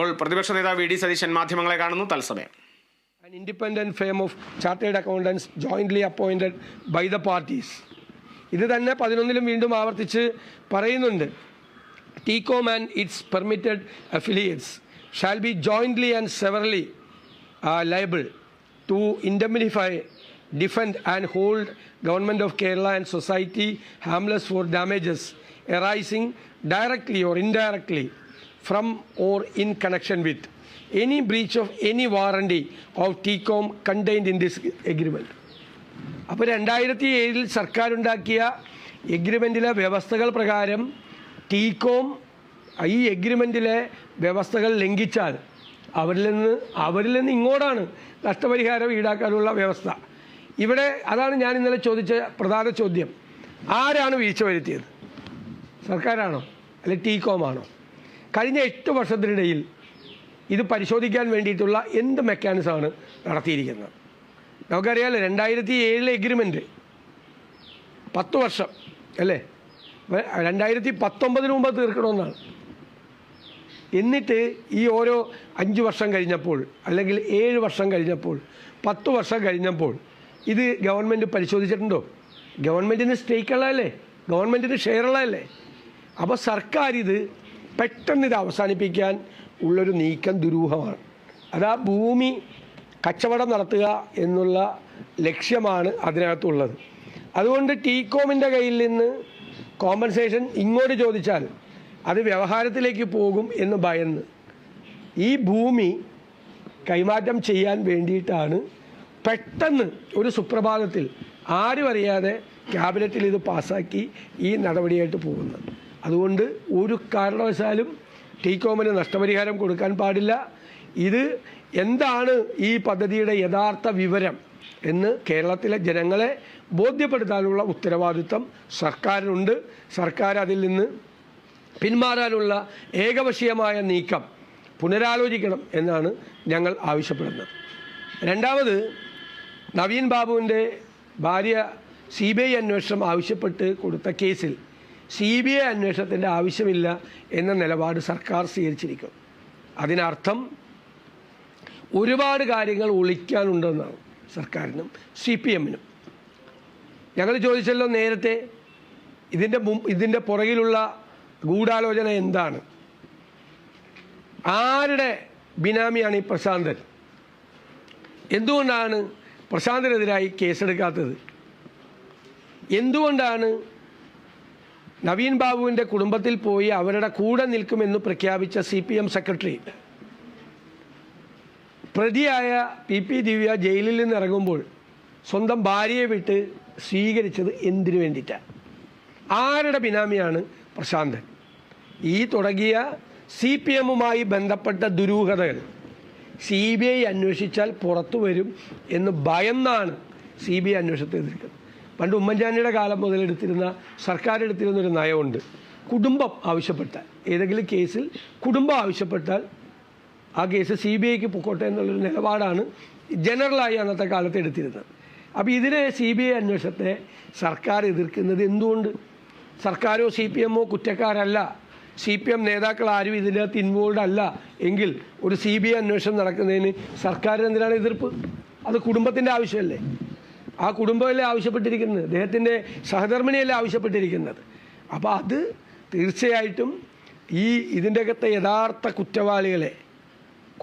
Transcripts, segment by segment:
ഇപ്പോൾ പ്രതിപക്ഷ നേതാവ് വി ഡി സതീശൻ മാധ്യമങ്ങളെ കാണുന്നു. തത്സമയം. An independent firm of chartered accountants jointly appointed by the parties. ഇത് തന്നെ പതിനൊന്നിലും വീണ്ടും ആവർത്തിച്ച് പറയുന്നുണ്ട്. TECOM and its permitted affiliates shall be jointly and severally liable to indemnify defend and hold government of Kerala and society harmless for damages arising directly or indirectly from or in connection with any breach of any warranty of TCOM contained in this agreement. അപ്പോൾ രണ്ടായിരത്തി ഏഴിൽ സർക്കാരുണ്ടാക്കിയ എഗ്രിമെന്റിലെ വ്യവസ്ഥകൾ പ്രകാരം TECOM ഈ എഗ്രിമെന്റിലെ വ്യവസ്ഥകൾ ലംഘിച്ചാൽ അവരിൽ നിന്ന് അവരിൽ നിന്ന് ഇങ്ങോട്ടാണ് നഷ്ടപരിഹാരം ഈടാക്കാനുള്ള വ്യവസ്ഥ. ഇവിടെ അതാണ് ഞാൻ ഇന്നലെ ചോദിച്ച പ്രധാന ചോദ്യം. ആരാണ് വീഴ്ച വരുത്തിയത്? സർക്കാരാണോ? അല്ലെ ടീകോമാണോ കഴിഞ്ഞ എട്ട് വർഷത്തിനിടയിൽ ഇത് പരിശോധിക്കാൻ വേണ്ടിയിട്ടുള്ള എന്ത് മെക്കാനിസമാണ് നടത്തിയിരിക്കുന്നത്? നമുക്കറിയാലോ രണ്ടായിരത്തി ഏഴിലെ എഗ്രിമെന്റ് പത്ത് വർഷം അല്ലേ? രണ്ടായിരത്തി പത്തൊമ്പതിന് മുമ്പ് തീർക്കണമെന്നാണ്. എന്നിട്ട് ഈ ഓരോ അഞ്ച് വർഷം കഴിഞ്ഞപ്പോൾ അല്ലെങ്കിൽ ഏഴ് വർഷം കഴിഞ്ഞപ്പോൾ പത്ത് വർഷം കഴിഞ്ഞപ്പോൾ ഇത് ഗവൺമെന്റ് പരിശോധിച്ചിട്ടുണ്ടോ? ഗവൺമെന്റിന് സ്റ്റേക്ക് ഉള്ളതല്ലേ? ഗവൺമെന്റിന് ഷെയർ ഉള്ളതല്ലേ? അപ്പോൾ സർക്കാർ ഇത് പെട്ടെന്ന് ഇത് അവസാനിപ്പിക്കാൻ ഉള്ളൊരു നീക്കം ദുരൂഹമാണ്. അത് ആ ഭൂമി കച്ചവടം നടത്തുക എന്നുള്ള ലക്ഷ്യമാണ് അതിനകത്തുള്ളത്. അതുകൊണ്ട് ടീകോമിന്റെ കയ്യിൽ നിന്ന് കോമ്പൻസേഷൻ ഇങ്ങോട്ട് ചോദിച്ചാൽ അത് വ്യവഹാരത്തിലേക്ക് പോകും എന്ന് ഭയന്ന്. ഈ ഭൂമി കൈമാറ്റം ചെയ്യാൻ വേണ്ടിയിട്ടാണ് പെട്ടെന്ന് ഒരു സുപ്രഭാതത്തിൽ ആരും അറിയാതെ ക്യാബിനറ്റിൽ ഇത് പാസ്സാക്കി ഈ നടപടിയായിട്ട് പോകുന്നത്. അതുകൊണ്ട് ഒരു കാരണവശാലും ടീകോമിന് നഷ്ടപരിഹാരം കൊടുക്കാൻ പാടില്ല. ഇത് എന്താണ് ഈ പദ്ധതിയുടെ യഥാർത്ഥ വിവരം എന്ന് കേരളത്തിലെ ജനങ്ങളെ ബോധ്യപ്പെടുത്താനുള്ള ഉത്തരവാദിത്വം സർക്കാരിനുണ്ട്. സർക്കാർ അതിൽ നിന്ന് പിന്മാറാനുള്ള ഏകപക്ഷീയമായ നീക്കം പുനരാലോചിക്കണം എന്നാണ് ഞങ്ങൾ ആവശ്യപ്പെടുന്നത്. രണ്ടാമത് നവീൻ ബാബുവിന്റെ ഭാര്യ സി ബി ഐ അന്വേഷണം ആവശ്യപ്പെട്ട് കൊടുത്ത കേസിൽ സി ബി ഐ അന്വേഷണത്തിന്റെ ആവശ്യമില്ല എന്ന നിലപാട് സർക്കാർ സ്വീകരിച്ചിരിക്കും. അതിനർത്ഥം ഒരുപാട് കാര്യങ്ങൾ ഒളിക്കാനുണ്ടെന്നാണ് സർക്കാരിനും സി പി എമ്മിനും. ഞങ്ങൾ ചോദിച്ചല്ലോ നേരത്തെ ഇതിന്റെ ഇതിന്റെ പുറകിലുള്ള ഗൂഢാലോചന എന്താണ്? ആരുടെ ബിനാമിയാണ് ഈ പ്രശാന്തൻ? എന്തുകൊണ്ടാണ് പ്രശാന്തനെതിരായി കേസെടുക്കാത്തത്? എന്തുകൊണ്ടാണ് നവീൻ ബാബുവിന്റെ കുടുംബത്തിൽ പോയി അവരുടെ കൂടെ നിൽക്കുമെന്ന് പ്രഖ്യാപിച്ച സി പി എം സെക്രട്ടറി. പ്രതിയായ പി പി ദിവ്യ ജയിലിൽ നിന്ന് ഇറങ്ങുമ്പോൾ സ്വന്തം ഭാര്യയെ വിട്ട് സ്വീകരിച്ചത് എന്തിനു വേണ്ടിയിട്ടാണ് ആരുടെ ബിനാമിയാണ് പ്രശാന്തൻ? ഈ തുടങ്ങിയ സി പി എമ്മുമായി ബന്ധപ്പെട്ട ദുരൂഹതകൾ സി ബി ഐ അന്വേഷിച്ചാൽ പുറത്തു വരും എന്ന് ഭയന്നാണ് സി ബി ഐ അന്വേഷണത്തെ എതിർക്കുന്നത്. പണ്ട് ഉമ്മൻചാണ്ടിയുടെ കാലം മുതൽ എടുത്തിരുന്ന സർക്കാർ എടുത്തിരുന്ന ഒരു നയമുണ്ട്. കുടുംബം ആവശ്യപ്പെട്ടാൽ ഏതെങ്കിലും കേസിൽ കുടുംബം ആവശ്യപ്പെട്ടാൽ ആ കേസ് സി ബി ഐക്ക് പൊക്കോട്ടെ എന്നുള്ളൊരു നിലപാടാണ് ജനറലായി അന്നത്തെ കാലത്ത് എടുത്തിരുന്നത്. അപ്പോൾ ഇതിനെ സി ബി ഐ അന്വേഷണത്തെ സർക്കാർ എതിർക്കുന്നത് എന്തുകൊണ്ട്? സർക്കാരോ സി പി എമ്മോ കുറ്റക്കാരല്ല. സി പി എം നേതാക്കൾ ആരും ഇതിനകത്ത് ഇൻവോൾവ് അല്ല. എങ്കിൽ ഒരു സി ബി ഐ അന്വേഷണം നടക്കുന്നതിന് സർക്കാരിന് എന്തിനാണ് എതിർപ്പ്? അത് കുടുംബത്തിന്റെ ആവശ്യമല്ലേ? ആ കുടുംബമല്ലേ ആവശ്യപ്പെട്ടിരിക്കുന്നത്? അദ്ദേഹത്തിന്റെ സഹധർമ്മിണിയല്ലേ ആവശ്യപ്പെട്ടിരിക്കുന്നത്? അപ്പോൾ അത് തീർച്ചയായിട്ടും ഈ ഇതിന്റെ അകത്തെ യഥാർത്ഥ കുറ്റവാളികളെ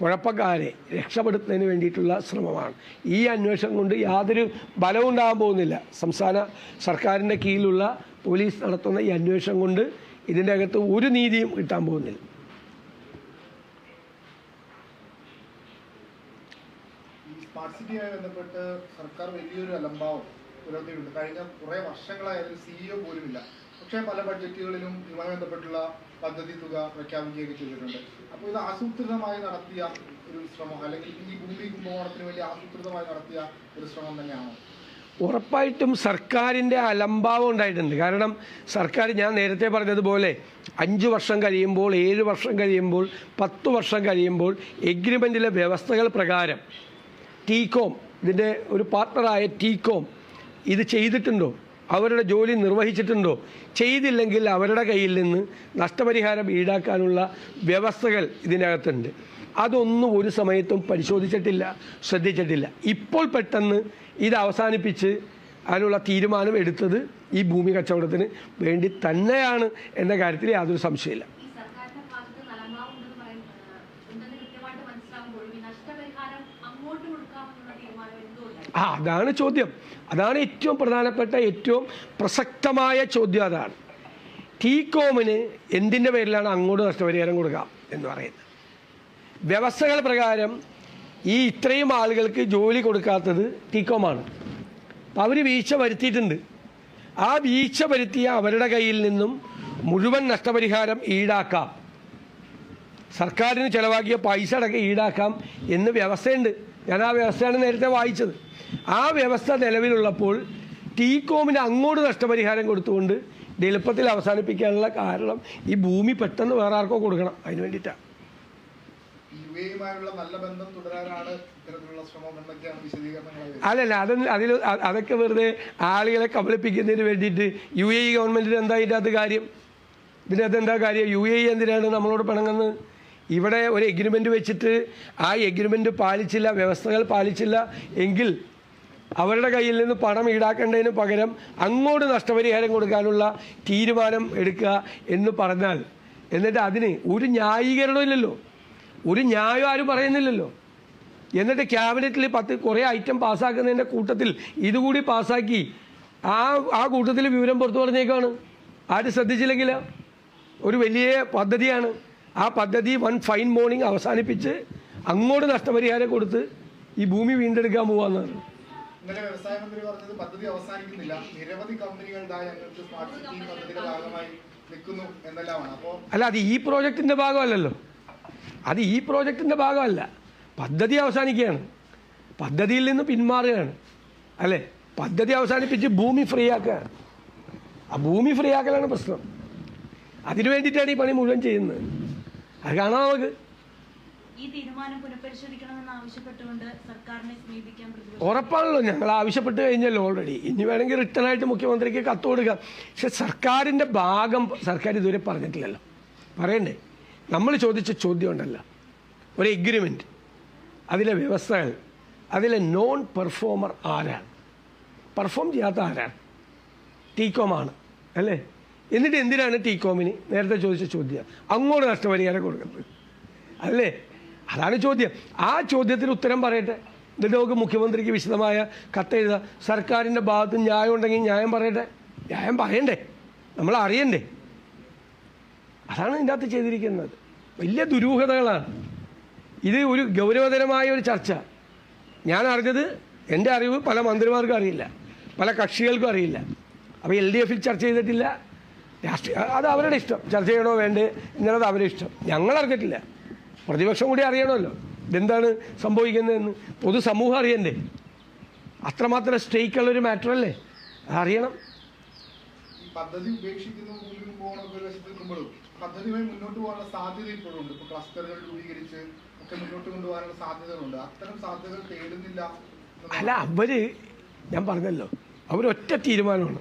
കുഴപ്പക്കാരെ രക്ഷപ്പെടുത്തുന്നതിന് വേണ്ടിയിട്ടുള്ള ശ്രമമാണ്. ഈ അന്വേഷണം കൊണ്ട് യാതൊരു ബലവും ഉണ്ടാകാൻ പോകുന്നില്ല. സംസ്ഥാന സർക്കാരിന്റെ കീഴിലുള്ള പോലീസ് നടത്തുന്ന ഈ അന്വേഷണം കൊണ്ട് ഇതിന്റെ അകത്ത് ഒരു നീതിയും കിട്ടാൻ പോകുന്നില്ല. സ്മാർട്ട് ബന്ധപ്പെട്ട് സർക്കാർ വലിയൊരു അലംഭാവം പുലർത്തിയിട്ടുണ്ട്. കഴിഞ്ഞ കുറേ വർഷങ്ങളായി അതിൽ സിഇഒ പോലുമില്ല. പക്ഷേ പല ബഡ്ജറ്റുകളിലും ഇതുമായി ബന്ധപ്പെട്ടുള്ള പദ്ധതി തുക പ്രഖ്യാപിക്കുകയൊക്കെ ചെയ്തിട്ടുണ്ട്. അപ്പോൾ ഇത് ആസൂത്രിതമായി നടത്തിയ ഒരു ശ്രമം അല്ലെങ്കിൽ ഈ ഭൂമി കുംഭകോണത്തിന് വേണ്ടി ആസൂത്രിതമായി നടത്തിയ ഒരു ശ്രമം തന്നെയാണോ? ഉറപ്പായിട്ടും സർക്കാരിന്റെ അലംഭാവം ഉണ്ടായിട്ടുണ്ട്. കാരണം സർക്കാർ ഞാൻ നേരത്തെ പറഞ്ഞതുപോലെ അഞ്ച് വർഷം കഴിയുമ്പോൾ ഏഴ് വർഷം കഴിയുമ്പോൾ പത്ത് വർഷം കഴിയുമ്പോൾ എഗ്രിമെന്റിലെ വ്യവസ്ഥകൾ പ്രകാരം ടീകോം ഇതിന്റെ ഒരു പാർട്ണറായ ടീകോം ഇത് ചെയ്തിട്ടുണ്ടോ? അവരുടെ ജോലി നിർവഹിച്ചിട്ടുണ്ടോ? ചെയ്തില്ലെങ്കിൽ അവരുടെ കയ്യിൽ നിന്ന് നഷ്ടപരിഹാരം ഈടാക്കാനുള്ള വ്യവസ്ഥകൾ ഇതിനകത്തുണ്ട്. അതൊന്നും ഒരു സമയത്തും പരിശോധിച്ചിട്ടില്ല ശ്രദ്ധിച്ചിട്ടില്ല. ഇപ്പോൾ പെട്ടെന്ന് ഇത് അവസാനിപ്പിച്ച് അതിനുള്ള തീരുമാനം എടുത്തത് ഈ ഭൂമി കച്ചവടത്തിന് വേണ്ടി തന്നെയാണ് എന്ന കാര്യത്തിൽ യാതൊരു സംശയമില്ല ഈ സർക്കാരിന്റെ ഭാഗത്ത് നലമാവുണ്ടെന്ന് പറയുന്നത് ഉണ്ടെന്ന് കൃത്യമായിട്ട് മനസ്സിലാകുമ്പോഴും ഈ നഷ്ടപരിഹാരം അങ്ങോട്ട് കൊടുക്കാമെന്നുള്ള തീരുമാനം എന്തുകൊണ്ടാണ് ആ അതാണ് ചോദ്യം. അതാണ് ഏറ്റവും പ്രധാനപ്പെട്ട ഏറ്റവും പ്രസക്തമായ ചോദ്യം അതാണ്. ടീകോമിന് എന്തിന്റെ പേരിലാണ് അങ്ങോട്ട് നഷ്ടപരിഹാരം കൊടുക്കാം എന്ന് പറയുന്നത്? വ്യവസ്ഥകൾ പ്രകാരം ഈ ഇത്രയും ആളുകൾക്ക് ജോലി കൊടുക്കാത്തത് ടീകോമാണ്. അപ്പോൾ അവർ വീഴ്ച വരുത്തിയിട്ടുണ്ട്. ആ വീഴ്ച വരുത്തിയ അവരുടെ കയ്യിൽ നിന്നും മുഴുവൻ നഷ്ടപരിഹാരം ഈടാക്കാം. സർക്കാരിന് ചിലവാക്കിയ പൈസ അടക്കം ഈടാക്കാം എന്ന് വ്യവസ്ഥയുണ്ട്. ഞാൻ ആ വ്യവസ്ഥയാണ് നേരത്തെ വായിച്ചത്. ആ വ്യവസ്ഥ നിലവിലുള്ളപ്പോൾ ടീകോമിന് അങ്ങോട്ട് നഷ്ടപരിഹാരം കൊടുത്തുകൊണ്ട് ഇത് എളുപ്പത്തിൽ അവസാനിപ്പിക്കാനുള്ള കാരണം ഈ ഭൂമി പെട്ടെന്ന് വേറെ ആർക്കോ കൊടുക്കണം. അതിന് വേണ്ടിയിട്ടാണ് അല്ലല്ല അതൊന്നും അതിൽ അതൊക്കെ വെറുതെ ആളുകളെ കബളിപ്പിക്കുന്നതിന് വേണ്ടിയിട്ട് യു എ ഇ ഗവൺമെന്റിന് എന്താ ഇതിന്റെ അകത്ത് കാര്യം? ഇതിനകത്ത് എന്താ കാര്യം? യു എ ഇ എന്തിനാണ് നമ്മളോട് പിണങ്ങുന്നത്? ഇവിടെ ഒരു എഗ്രിമെന്റ് വെച്ചിട്ട് ആ എഗ്രിമെന്റ് പാലിച്ചില്ല വ്യവസ്ഥകൾ പാലിച്ചില്ല എങ്കിൽ അവരുടെ കയ്യിൽ നിന്ന് പണം ഈടാക്കേണ്ടതിന് പകരം അങ്ങോട്ട് നഷ്ടപരിഹാരം കൊടുക്കാനുള്ള തീരുമാനം എടുക്കുക എന്ന് പറഞ്ഞാൽ എന്നിട്ട് അതിന് ഒരു ന്യായീകരണം ഇല്ലല്ലോ. ഒരു ന്യായം ആരും പറയുന്നില്ലല്ലോ. എന്നിട്ട് ക്യാബിനറ്റിൽ പത്ത് കുറേ ഐറ്റം പാസ്സാക്കുന്നതിന്റെ കൂട്ടത്തിൽ ഇതുകൂടി പാസ്സാക്കി ആ ആ കൂട്ടത്തിൽ വിവരം പുറത്തു പറഞ്ഞേക്കാണ്. ആരും ശ്രദ്ധിച്ചില്ലെങ്കിൽ ഒരു വലിയ പദ്ധതിയാണ്. ആ പദ്ധതി വൺ ഫൈൻ മോർണിംഗ് അവസാനിപ്പിച്ച് അങ്ങോട്ട് നഷ്ടപരിഹാരം കൊടുത്ത് ഈ ഭൂമി വീണ്ടെടുക്കാൻ പോവാന്നാണ് ഇന്നലെ വ്യവസായ മന്ത്രി പറഞ്ഞത് പദ്ധതി അവസാനിക്കുന്നില്ല. നിരവധി കമ്പനികൾ ഇതാ ഞങ്ങൾക്ക് സ്മാർട്ട് സിറ്റി പദ്ധതിയുടെ ഭാഗമായി നിൽക്കുന്നു എന്നെല്ലാമാണ്. അപ്പോൾ അല്ല അത് ഈ പ്രോജക്റ്റിന്റെ ഭാഗമല്ലല്ലോ. അത് ഈ പ്രോജക്റ്റിന്റെ ഭാഗമല്ല. പദ്ധതി അവസാനിക്കുകയാണ്. പദ്ധതിയിൽ നിന്ന് പിന്മാറുകയാണ്. അല്ലേ? പദ്ധതി അവസാനിപ്പിച്ച് ഭൂമി ഫ്രീ ആക്കുകയാണ്. ആ ഭൂമി ഫ്രീ ആക്കലാണ് പ്രശ്നം. അതിനു വേണ്ടിയിട്ടാണ് ഈ പണി മുഴുവൻ ചെയ്യുന്നത്. അത് കാണാം നമുക്ക് ഉറപ്പാണല്ലോ ഞങ്ങൾ ആവശ്യപ്പെട്ട് കഴിഞ്ഞല്ലോ ഓൾറെഡി ഇനി വേണമെങ്കിൽ റിട്ടേൺ ആയിട്ട് മുഖ്യമന്ത്രിക്ക് കത്ത് കൊടുക്കാം. പക്ഷെ സർക്കാരിന്റെ ഭാഗം സർക്കാർ ഇതുവരെ പറഞ്ഞിട്ടില്ലല്ലോ. പറയണ്ടേ? നമ്മൾ ചോദിച്ച ചോദ്യം ഉണ്ടല്ലോ. ഒരു എഗ്രിമെന്റ് അതിലെ വ്യവസ്ഥകൾ. അതിലെ നോൺ പെർഫോമർ ആരാണ്? പെർഫോം ചെയ്യാത്ത ആരാണ്? ടീകോമാണ് അല്ലേ? എന്നിട്ട് എന്തിനാണ് ടീകോമിന് നേരത്തെ ചോദിച്ച ചോദ്യം. അങ്ങോട്ട് നഷ്ടപരിഹാരം കൊടുക്കുന്നത് അല്ലേ? അതാണ് ചോദ്യം. ആ ചോദ്യത്തിന് ഉത്തരം പറയട്ടെ. എന്നിട്ട് നമുക്ക് മുഖ്യമന്ത്രിക്ക് വിശദമായ കത്തെഴുതുക സർക്കാരിന്റെ ഭാഗത്ത് ന്യായം ഉണ്ടെങ്കിൽ ന്യായം പറയട്ടെ. ന്യായം പറയണ്ടേ. നമ്മൾ അറിയണ്ടേ. അതാണ് ഇതിന്റെ അകത്ത് ചെയ്തിരിക്കുന്നത്. വലിയ ദുരൂഹതകളാണ്. ഇത് ഒരു ഗൗരവതരമായ ഒരു ചർച്ച. ഞാൻ അറിഞ്ഞത് എന്റെ അറിവ് പല മന്ത്രിമാർക്കും അറിയില്ല. പല കക്ഷികൾക്കും അറിയില്ല. അപ്പോൾ എൽ ഡി എഫിൽ ചർച്ച ചെയ്തിട്ടില്ല. രാഷ്ട്രീയ അത് അവരുടെ ഇഷ്ടം. ചർച്ച ചെയ്യണോ വേണ്ടേ? എന്നുള്ളത് അവരുടെ ഇഷ്ടം. ഞങ്ങൾ അറിഞ്ഞിട്ടില്ല. പ്രതിപക്ഷം കൂടി അറിയണമല്ലോ. ഇതെന്താണ് സംഭവിക്കുന്നതെന്ന്. പൊതുസമൂഹം അറിയണ്ടേ? അത്രമാത്രം സ്റ്റേക്കുള്ളൊരു മാറ്റർ അല്ലേ അതറിയണം. ഈ പദ്ധതി ഒരു വശത്ത് നിൽക്കുമ്പോഴും പദ്ധതിയുമായി മുന്നോട്ട് പോകാനുള്ള സാധ്യത ഇപ്പോഴും ഉണ്ട്. ഇപ്പോൾ ക്ലസ്റ്ററുകൾ രൂപീകരിച്ച് ഒക്കെ മുന്നോട്ട് കൊണ്ടുപോകാനുള്ള സാധ്യതകളുണ്ട്. അത്തരം സാധ്യതകൾ തേടുന്നില്ല അല്ല അവർ ഞാൻ പറഞ്ഞല്ലോ അവരൊറ്റ തീരുമാനമാണ്.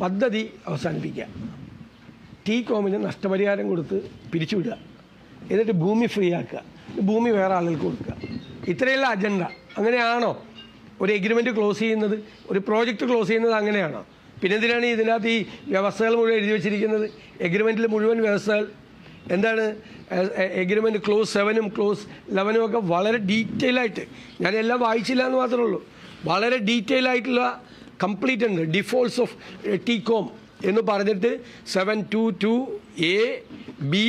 പദ്ധതി അവസാനിപ്പിക്കുക. ടീ കോമിന് നഷ്ടപരിഹാരം കൊടുത്ത് പിരിച്ചുവിടുക. എന്നിട്ട് ഭൂമി ഫ്രീ ആക്കുക. ഭൂമി വേറെ ആളുകൾക്ക് കൊടുക്കുക. ഇത്രയുള്ള അജണ്ട അങ്ങനെയാണോ? ഒരു എഗ്രിമെന്റ് ക്ലോസ് ചെയ്യുന്നത്? ഒരു പ്രോജക്റ്റ് ക്ലോസ് ചെയ്യുന്നത് അങ്ങനെയാണോ? പിന്നെ എന്തിനാണ് ഇതിനകത്ത് ഈ വ്യവസ്ഥകൾ മുഴുവൻ എഴുതി വെച്ചിരിക്കുന്നത്? എഗ്രിമെന്റിൽ മുഴുവൻ വ്യവസ്ഥകൾ. എന്താണ്? എഗ്രിമെന്റ് ക്ലോസ് സെവനും ക്ലോസ് ലെവനും ഒക്കെ വളരെ ഡീറ്റെയിൽ ആയിട്ട്. ഞാനെല്ലാം വായിച്ചില്ല എന്ന് മാത്രമേ ഉള്ളൂ. വളരെ ഡീറ്റെയിൽ ആയിട്ടുള്ള കംപ്ലീറ്റ് ഉണ്ട്. ഡിഫോൾട്ട്സ് ഓഫ് ടി കോം എന്ന് പറഞ്ഞിട്ട് seven two two A B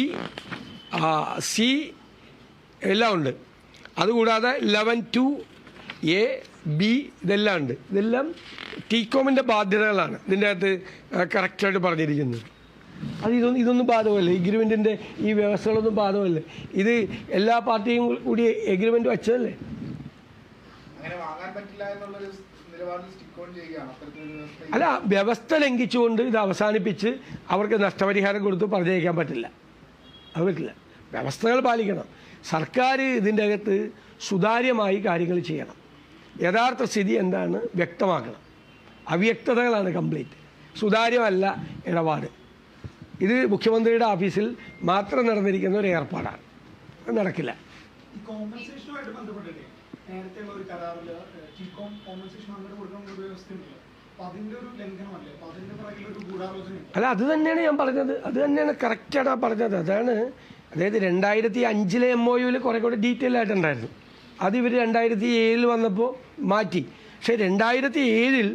C എല്ലാം ഉണ്ട്. അതുകൂടാതെ ലെവൻ ടു എ ബി ഇതെല്ലാം ഉണ്ട്. ഇതെല്ലാം ടീകോമിന്റെ ബാധ്യതകളാണ് ഇതിന്റെ അകത്ത് കറക്റ്റായിട്ട് പറഞ്ഞിരിക്കുന്നത്. അത് ഇതൊന്നും ഇതൊന്നും ബാധകമല്ല. എഗ്രിമെന്റിന്റെ ഈ വ്യവസ്ഥകളൊന്നും ബാധകമല്ല. ഇത് എല്ലാ പാർട്ടിയും കൂടി എഗ്രിമെന്റ് വച്ചതല്ലേ? അങ്ങനെ വാങ്ങാൻ പറ്റില്ല അല്ല വ്യവസ്ഥ ലംഘിച്ചുകൊണ്ട് ഇത് അവസാനിപ്പിച്ച് അവർക്ക് നഷ്ടപരിഹാരം കൊടുത്ത് പറഞ്ഞയക്കാൻ പറ്റില്ല. അത് പറ്റില്ല. വ്യവസ്ഥകൾ പാലിക്കണം. സർക്കാർ ഇതിന്റെ അകത്ത് സുതാര്യമായി കാര്യങ്ങൾ ചെയ്യണം. യഥാർത്ഥ സ്ഥിതി എന്താണ്? വ്യക്തമാക്കണം. അവ്യക്തതകളാണ് കംപ്ലീറ്റ് സുതാര്യമല്ല ഇടപാട്. ഇത് മുഖ്യമന്ത്രിയുടെ ഓഫീസിൽ മാത്രം നടന്നിരിക്കുന്ന ഒരു ഏർപ്പാടാണ്. അത് നടക്കില്ല. കോമ്പൻസേഷനുമായിട്ട് ബന്ധപ്പെട്ടിട്ട് നേരത്തെ ഒരു കരാറിൽ ടീകോം കോമ്പൻസേഷൻ അങ്ങനെ കൊടുക്കുന്ന ഒരു വ്യവസ്ഥയുണ്ടല്ലോ അല്ല അത് തന്നെയാണ് ഞാൻ പറഞ്ഞത്. അത് തന്നെയാണ് കറക്റ്റാണ് പറഞ്ഞത്. അതാണ് അതായത് രണ്ടായിരത്തി അഞ്ചിലെ എം ഒ യുവിൽ കുറെ കൂടെ ഡീറ്റെയിൽ ആയിട്ടുണ്ടായിരുന്നു. അത് ഇവർ രണ്ടായിരത്തി ഏഴിൽ വന്നപ്പോൾ മാറ്റി. പക്ഷേ രണ്ടായിരത്തി ഏഴിൽ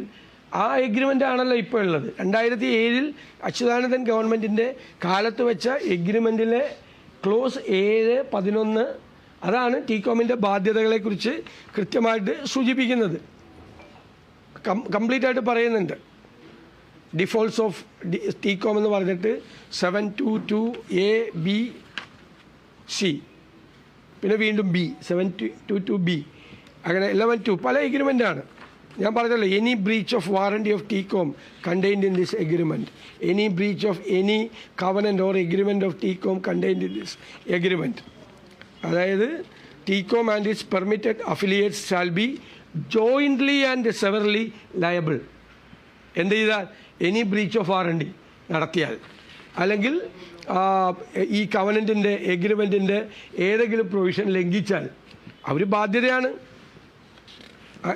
ആ എഗ്രിമെന്റ് ആണല്ലോ ഇപ്പോൾ ഉള്ളത്. രണ്ടായിരത്തി ഏഴിൽ അച്യുതാനന്ദൻ ഗവൺമെന്റിന്റെ കാലത്ത് വെച്ച എഗ്രിമെന്റിലെ ക്ലോസ് ഏഴ് പതിനൊന്ന് അതാണ് ടീകോമിന്റെ ബാധ്യതകളെക്കുറിച്ച് കൃത്യമായിട്ട് സൂചിപ്പിക്കുന്നത്. കംപ്ലീറ്റ് ആയിട്ട് പറയുന്നുണ്ട്. ഡിഫോൾട്ട്സ് ഓഫ് ടീകോം എന്ന് പറഞ്ഞിട്ട് seven two two A B C പിന്നെ വീണ്ടും B seven two two B അങ്ങനെ ഇലവൻ ടു പല എഗ്രിമെന്റാണ് ഞാൻ പറഞ്ഞല്ലോ any breach of warranty of TECOM contained in this agreement any breach of any covenant or agreement of TECOM contained in this agreement അതായത് TECOM and its permitted affiliates shall be jointly and severally liable എന്ത് ചെയ്താൽ any breach of warranty നടത്തിയാൽ. അല്ലെങ്കിൽ ഈ കവനന്റിന്റെ എഗ്രിമെന്റിന്റെ ഏതെങ്കിലും provision ലംഘിച്ചാൽ അവർ ബാധ്യതയാണ്.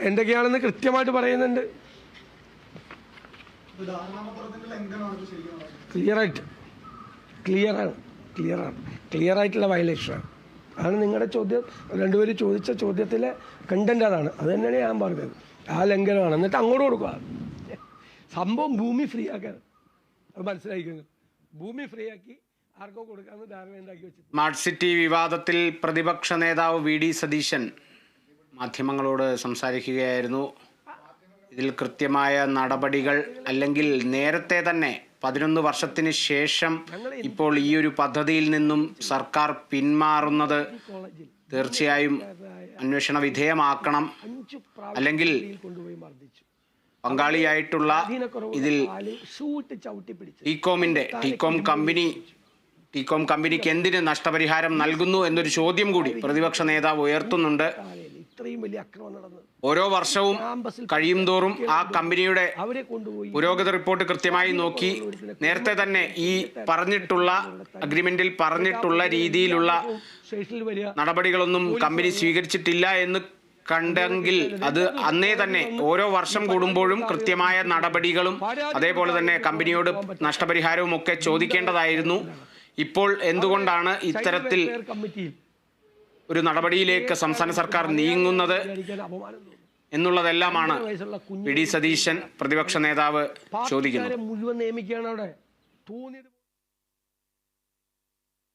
എന്തൊക്കെയാണെന്ന് കൃത്യമായിട്ട് പറയുന്നുണ്ട്. ക്ലിയറായിട്ട് ക്ലിയറാണ് ക്ലിയറാണ് ക്ലിയറായിട്ടുള്ള വയലേഷനാണ് അതാണ് നിങ്ങളുടെ ചോദ്യം. രണ്ടുപേരും ചോദിച്ച ചോദ്യത്തിലെ കണ്ടന്റ് അതാണ്. അത് തന്നെയാണ് ഞാൻ പറഞ്ഞത്. ആ ലംഘനമാണ്. എന്നിട്ട് അങ്ങോട്ട് കൊടുക്കുക. സംഭവം ഭൂമി ഫ്രീ ആക്കാൻ അത് മനസ്സിലാക്കുന്നത് ഭൂമി ഫ്രീ ആക്കി ആർക്കോ കൊടുക്കാമെന്ന് ധാരണ ഉണ്ടാക്കി വെച്ചിട്ട് സ്മാർട്ട് സിറ്റി വിവാദത്തിൽ പ്രതിപക്ഷ നേതാവ് വി ഡി സതീശൻ മാധ്യമങ്ങളോട് സംസാരിക്കുകയായിരുന്നു. ഇതിൽ കൃത്യമായ നടപടികൾ അല്ലെങ്കിൽ നേരത്തെ തന്നെ പതിനൊന്ന് വർഷത്തിന് ശേഷം ഇപ്പോൾ ഈ ഒരു പദ്ധതിയിൽ നിന്നും സർക്കാർ പിന്മാറുന്നത് തീർച്ചയായും അന്വേഷണ വിധേയമാക്കണം. അല്ലെങ്കിൽ പങ്കാളിയായിട്ടുള്ള ഇതിൽ ടീകോമിന്റെ ടീകോം കമ്പനി ടീകോം കമ്പനിക്ക് എന്തിന് നഷ്ടപരിഹാരം നൽകുന്നു എന്നൊരു ചോദ്യം കൂടി പ്രതിപക്ഷ നേതാവ് ഉയർത്തുന്നുണ്ട്. ഇത്രയും വലിയ അക്രമം നടന്നത് ഓരോ വർഷവും കഴിയും തോറും ആ കമ്പനിയുടെ പുരോഗതി റിപ്പോർട്ട് കൃത്യമായി നോക്കി നേരത്തെ തന്നെ ഈ പറഞ്ഞിട്ടുള്ള അഗ്രിമെന്റിൽ പറഞ്ഞിട്ടുള്ള രീതിയിലുള്ള നടപടികളൊന്നും കമ്പനി സ്വീകരിച്ചിട്ടില്ല എന്ന് കണ്ടെങ്കിൽ അത് അന്നേ തന്നെ ഓരോ വർഷം കൂടുമ്പോഴും കൃത്യമായ നടപടികളും അതേപോലെ തന്നെ കമ്പനിയോട് നഷ്ടപരിഹാരവും ഒക്കെ ചോദിക്കേണ്ടതായിരുന്നു. ഇപ്പോൾ എന്തുകൊണ്ടാണ് ഇത്തരത്തിൽ ഒരു നടപടിയിലേക്ക് സംസ്ഥാന സർക്കാർ നീങ്ങുന്നത് എന്നുള്ളതെല്ലാമാണ് വി ഡി സതീശൻ പ്രതിപക്ഷ നേതാവ് ചോദിക്കുന്നത്.